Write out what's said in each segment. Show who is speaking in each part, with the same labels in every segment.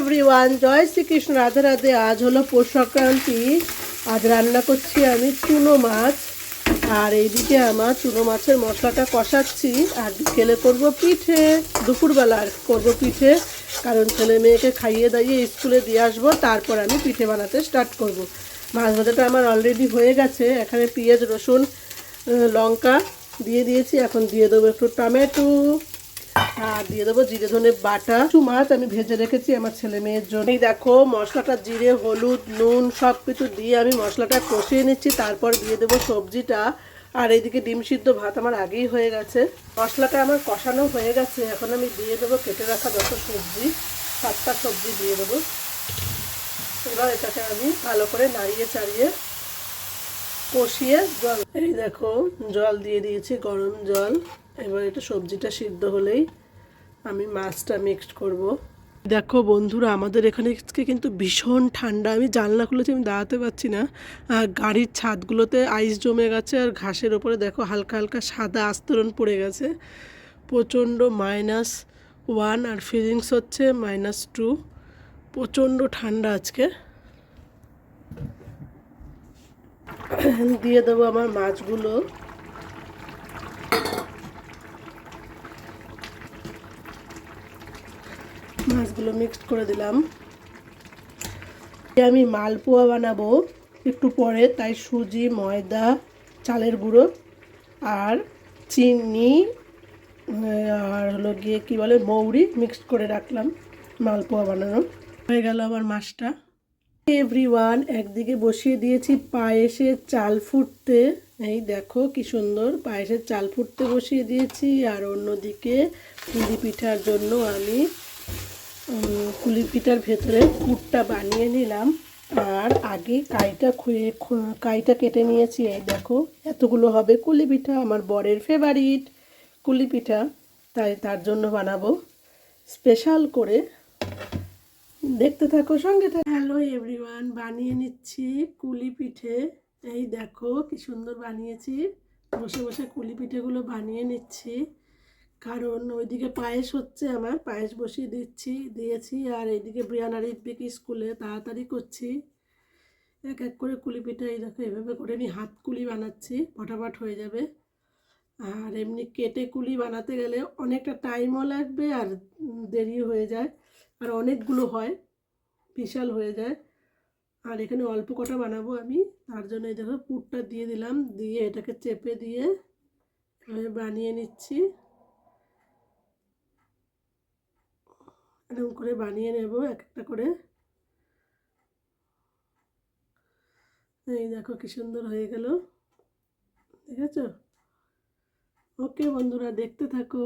Speaker 1: Everyone জয় শ্রীকৃষ্ণ, রাধে রাধে। আজ হলো পৌষ সংক্রান্তি। আজ রান্না করছি আমি চুনো মাছ। আর এইদিকে আমার চুনো মাছের মশলাটা কষাচ্ছি। আর বিকেলে করব পিঠে। দুপুরবেলা আর করব পিঠে। কারণ ছেলে মেয়েকে খাইয়ে দাইয়ে স্কুলে দিয়ে আসব। তারপর আমি পিঠে বানাতে স্টার্ট করব। মাছ ভাজাটা আমার অলরেডি হয়ে গেছে। এখানে পেঁয়াজ, রসুন লঙ্কা দিয়ে দিয়েছি। এখন দিয়ে দেবো একটু টমেটো। আর দিয়ে দেবো জিরে ধনে বাটা। কিছু মাছ আমি ভেজে রেখেছি আমার ছেলে মেয়ের জন্য। দেখো, মশলাটা জিরে, হলুদ, নুন সব কিছু দিয়ে আমি মশলাটা কষিয়ে নিচ্ছি। তারপর দিয়ে দেবো সবজিটা। আর এইদিকে ডিম সিদ্ধ ভাত আমার আগেই হয়ে গেছে। মশলাটা আমার কষানো হয়ে গেছে। এখন আমি দিয়ে দেবো কেটে রাখা যত সবজি, সাতটা সবজি দিয়ে দেবো। এবার এটাকে আমি ভালো করে নাড়িয়ে চাড়িয়ে কষিয়ে জল এই দেখো, জল দিয়ে দিয়েছি, গরম জল। এবার এটা সবজিটা সিদ্ধ হলেই আমি মাছটা মিক্সড করব। দেখো বন্ধুরা, আমাদের এখানে আজকে কিন্তু ভীষণ ঠান্ডা। আমি জানলা খুলেছি, আমি দাঁড়াতে পারছি না। আর গাড়ির ছাদগুলোতে আইস জমে গেছে আর ঘাসের ওপরে দেখো হালকা হালকা সাদা আস্তরণ পড়ে গেছে। প্রচণ্ড মাইনাস ওয়ান আর ফিলিংস হচ্ছে মাইনাস টু প্রচণ্ড ঠান্ডা আজকে। দিয়ে দেবো আমার মাছগুলো। মাছগুলো মিক্সড করে দিলাম। আমি মালপোয়া বানাবো একটু পরে, তাই সুজি, ময়দা, চালের গুঁড়ো আর চিনি আর হলো গিয়ে কী বলে, মৌরি মিক্সড করে রাখলাম মালপোয়া বানানো। হয়ে গেল আমার মাছটা। এভরিওয়ান একদিকে বসিয়ে দিয়েছি পায়েসের চাল ফুটতে। এই দেখো কি সুন্দর, পায়েসের চাল ফুটতে বসিয়ে দিয়েছি। আর অন্যদিকে পুলি পিঠার জন্য আমি পিঠার ভেতরে পুরটা বানিয়ে নিলাম। আর আগে কাইটা খুয়ে কাইটা কেটে নিয়েছি, এই দেখো, এতগুলো হবে কুলি পিঠা আমার বরের ফেভারিট কুলি পিঠা তাই তার জন্য বানাবো স্পেশাল করে। দেখতে থাকো সঙ্গে থাকো। হ্যালো এভরিওয়ান বানিয়ে নিচ্ছি কুলি পিঠে এই দেখো, কি সুন্দর বানিয়েছি। বসে বসে কুলি পিঠেগুলো বানিয়ে নিচ্ছি। কারণ ওইদিকে পায়েস হচ্ছে আমার, পায়েস বসিয়ে দিচ্ছি, দিয়েছি। আর এইদিকে ব্রিয়ানার ইটবিক স্কুলে তাড়াতাড়ি করছি। এক এক করে কুলি পিঠে, এই দেখো, এভাবে করে আমি হাত কুলি বানাচ্ছি, ফটাফট হয়ে যাবে। আর এমনি কেটে কুলি বানাতে গেলে অনেকটা টাইমও লাগবে আর দেরি হয়ে যায়। আর অনেকগুলো হয়, বিশাল হয়ে যায়। আর এখানে অল্প কটা বানাবো আমি, তার জন্য এই দেখো পুরটা দিয়ে দিলাম, দিয়ে এটাকে চেপে দিয়ে বানিয়ে নিচ্ছি। এরকম করে বানিয়ে নেব এক একটা করে। এই দেখো কি সুন্দর হয়ে গেল। আছে ওকে বন্ধুরা, দেখতে থাকো।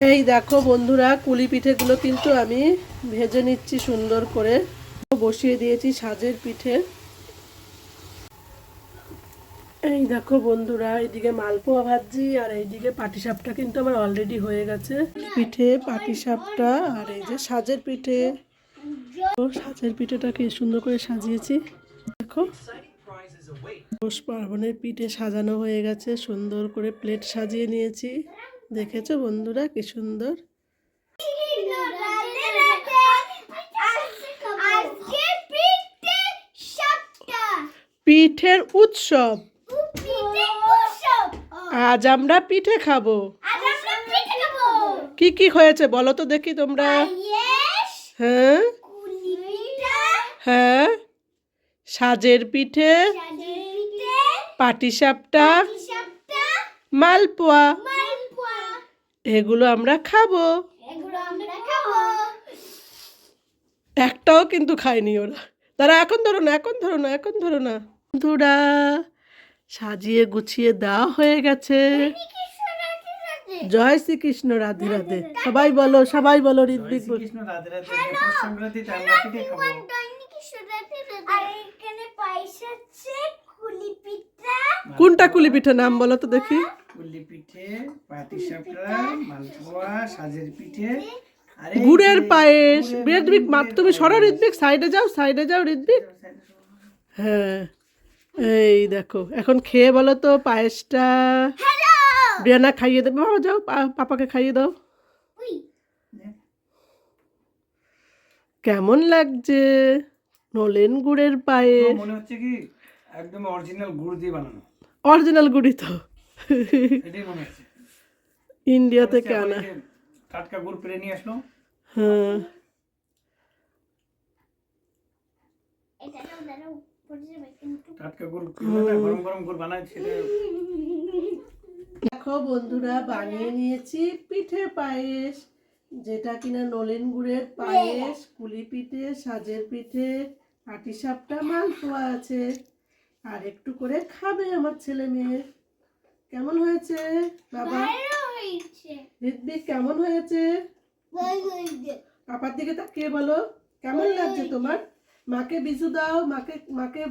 Speaker 1: এই দেখো বন্ধুরা, কুলি পিঠেগুলো কিন্তু আমি ভেজে নিচ্ছি সুন্দর করে। বসিয়ে দিয়েছি সাজের পিঠে। এই দেখো বন্ধুরা এইদিকে মালপোয়া ভাজি আর এইদিকে পাটিসাপটা কিন্তু আমার অলরেডি হয়ে গেছে। পিঠে পাটিসাপটা আর এই যে সাজের পিঠে। তো সাজের পিঠেটাকে সুন্দর করে সাজিয়েছি। দেখো পৌষ পার্বণের পিঠে সাজানো হয়ে গেছে সুন্দর করে প্লেট সাজিয়ে নিয়েছি। দেখেছ বন্ধুরা কি সুন্দর? পিঠের উৎসব। আজ আমরা পিঠে খাব। কি কি হয়েছে বলো তো দেখি তোমরা। হ্যাঁ? হ্যাঁ? সাজের পিঠে। পাটিসাপটা। মালপোয়া। এগুলো আমরা খাব।
Speaker 2: এগুলো আমরা খাব।
Speaker 1: একটাও কিন্তু খায়নি ওরা। তারা এখন ধরো না এখন ধরো না এখন ধরো না। বন্ধুরা সাজিয়ে গুছিয়ে দেওয়া হয়ে গেছে। জয় শ্রীকৃষ্ণ রাধে রাধে। সবাই বলো সবাই বলো ঋদ্বিক
Speaker 3: কৃষ্ণ রাধে রাধে।
Speaker 1: কোনটা কুলি পিঠে নাম বলো তো দেখি।
Speaker 3: পুলি পিঠে পাটিসাপটা মালপোয়া সাজের পিঠে।
Speaker 1: গুড়ের পায়েস। ঋদ্বিক মাপ তুমি সরো ঋদ্বিক সাইডে যাও সাইডে যাও ঋদ্বিক হ্যাঁ। এই দেখো এখন খেয়ে বলো তো পায়েসটা।
Speaker 2: হ্যালো
Speaker 1: বিয়ানা খাইয়ে দেবে বাবা যাও পা- পাপাকে খাইয়ে দাও। কেমন লাগছে? নলেন গুড়ের পায়ে
Speaker 3: মনে হচ্ছে কি একদম অরিজিনাল গুড় দিয়ে বানানো।
Speaker 1: অরিজিনাল গুড়ি তো।
Speaker 3: মনে
Speaker 1: ইন্ডিয়া থেকে আনা
Speaker 3: টাটকা গুড় পেরে নিয়ে আসলো।
Speaker 1: হ্যাঁ। দেখো বন্ধুরা বানিয়ে নিয়েছি পিঠে পায়েস। যেটা কিনা নলেন গুড়ের পায়েস কুলি পিঠে সাজের পিঠে আটিসাপটা মালপোয়া আছে। আর একটু করে খাবে আমার ছেলে মেয়ে। কেমন হয়েছে বাবা? ঋদ্বিক কেমন হয়েছে। পাপার দিকে তাকিয়ে বলো কেমন লাগছে তোমার? মাকে বিজু দাও মাকে মাকে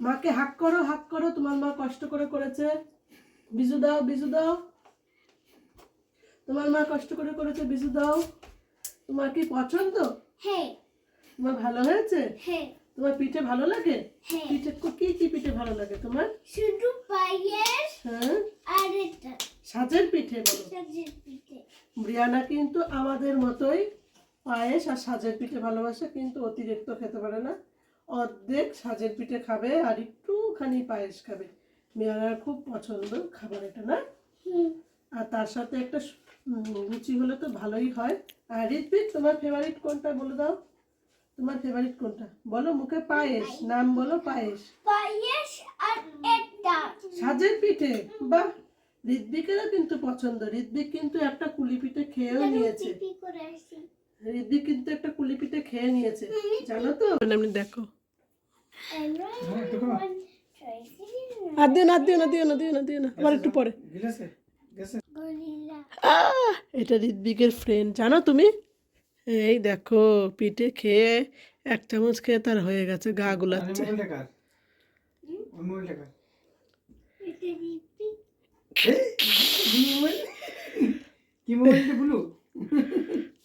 Speaker 1: মাকে হাক করো হাক করো তোমার মা কষ্ট করে করেছে। বিজু দাও বিজু দাও। তোমার মা কষ্ট করে করেছে বিজু দাও। তোমার কি পছন্দ?
Speaker 2: হ্যাঁ
Speaker 1: তোমার ভালো হয়েছে?
Speaker 2: হ্যাঁ
Speaker 1: তোমার পিঠে ভালো লাগে? পিঠে কি কি পিঠে ভালো লাগে তোমার?
Speaker 2: শুধু পায়েস
Speaker 1: হ্যাঁ।
Speaker 2: আর এটা।
Speaker 1: সাজের পিঠে বলো।
Speaker 2: সাজের পিঠে।
Speaker 1: ব্রিয়ানা কিন্তু আমাদের মতোই পায়েস আর সাজের পিঠে ভালোবাসে কিন্তু অতিরিক্ত খেতে পারে না। অর্ধেক সাজের পিঠে খাবে আর একটুখানি পায়েস খাবে। ব্রিয়ানার খুব পছন্দ খাবার এটা না? আর তার সাথে একটা লুচি হলে তো ভালোই হয়। আর ঋত্বিক তোমার ফেভারিট কোনটা বলে দাও? তোমার ফেভারিট কোনটা? বলো মুখে পায়েস নাম বলো পায়েস।
Speaker 2: পায়েস আর এটা
Speaker 1: সাজের পিঠে? বাহ! ঋদ্বিকেরও কিন্তু পছন্দ। ঋদ্বিক কিন্তু একটা কুলি পিঠে খেয়েও নিয়েছে। ঋদ্বিক কিন্তু একটা কুলি পিঠে খেয়ে নিয়েছে জানো তো? আপনি দেখো।
Speaker 3: হ্যাঁ।
Speaker 1: আর দিও না দিও না দিও না দিও না দিও না। আবার একটু পরে। এটা ঋদ্বিকের ফ্রেন্ড জানো তুমি? এই দেখো পিঠে খেয়ে এক চামচ খেয়ে তার হয়ে গেছে গা গুলাচ্ছে।
Speaker 3: কি মোবাইলটা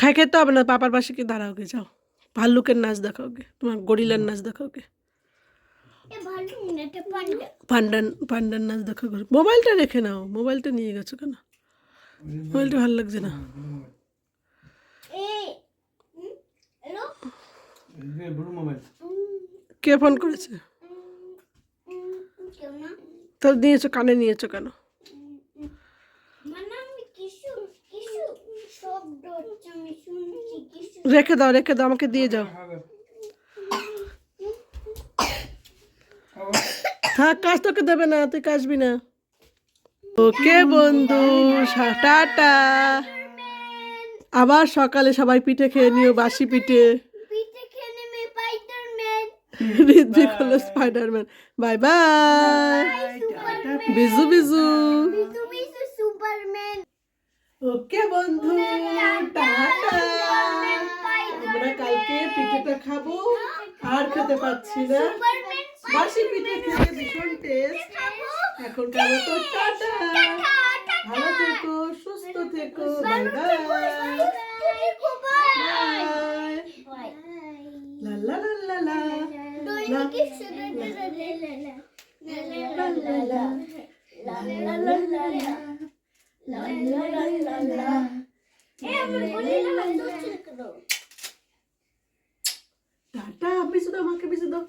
Speaker 1: খাই খেতে হবে না, পাপার পাশে কি দাঁড়াওগে, যাও। ভাল্লুকের নাচ দেখাওগে, তোমার গরিলার নাচ দেখাওগে।
Speaker 2: এ ভালো না
Speaker 1: পান্ডান পান্ডার নাচ দেখা করো মোবাইলটা রেখে নাও, মোবাইলটা নিয়ে গেছো কেন? মোবাইলটা ভালো লাগছে না। কে ফোন করেছে? তাহলে নিয়েছো, কানে নিয়েছো কেন
Speaker 2: মানে আমি কিছু কিছু শব্দ হচ্ছে আমি শুনছি কিছু
Speaker 1: রেখে দাও রেখে দাও আমাকে দিয়ে যাও। থাক কাজ তোকে দেবে না তুই কাজবি না। ওকে বন্ধু টাটা। আবার সকালে সবাই পিঠে খেয়ে নিও বাসি পিঠে।
Speaker 2: নেমে
Speaker 1: হলো স্পাইডারম্যান বাই বাই। বিজু বিজু।
Speaker 2: বিজু বিজু
Speaker 1: ওকে বন্ধু টাটা। আমরা কালকে পিঠেটা খাব আর খেতে পাচ্ছি না বাসি পিঠে খেতে ভীষণ টেস্ট এখন কেমন তো টাটা ভালো থেকো সুস্থ থেকো বাই বাই বাই লা লা লা লা লা
Speaker 2: দৈনিক শুধু লা লা লা লা
Speaker 1: টাটা বিছু দাও মাকে বিছু দাও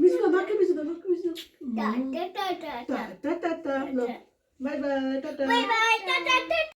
Speaker 1: বিছু দাও মাকে বিছু দাও মাকে বিছু দাও
Speaker 2: tata tata
Speaker 1: tata bye bye tata
Speaker 2: bye bye tata